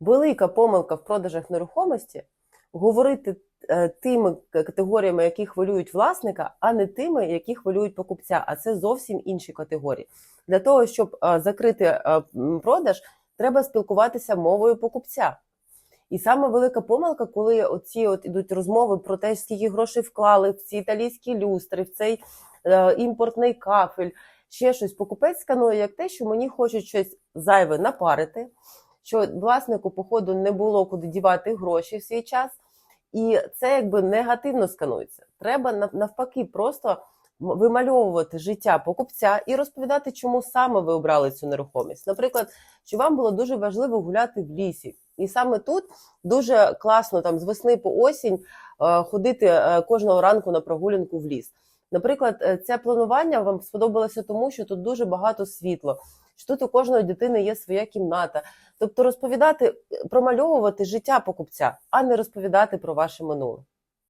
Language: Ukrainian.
велика помилка в продажах нерухомості говорити е, тими категоріями, які хвилюють власника, а не тими, які хвилюють покупця. А це зовсім інші категорії. Для того, щоб е, закрити е, продаж, треба спілкуватися мовою покупця. І саме велика помилка, коли оці от ідуть розмови про те, скільки грошей вклали в ці італійські люстри, в цей е, імпортний кафель, ще щось. Покупець сканує як те, що мені хочуть щось зайве напарити, що власнику, походу, не було куди дівати гроші в свій час, і це якби негативно сканується. Треба навпаки просто вимальовувати життя покупця і розповідати, чому саме ви обрали цю нерухомість. Наприклад, що вам було дуже важливо гуляти в лісі, і саме тут дуже класно там з весни по осінь е, ходити е, кожного ранку на прогулянку в ліс. Наприклад, е, це планування вам сподобалося тому, що тут дуже багато світло, що тут у кожної дитини є своя кімната. Тобто розповідати, промальовувати життя покупця, а не розповідати про ваше минуле.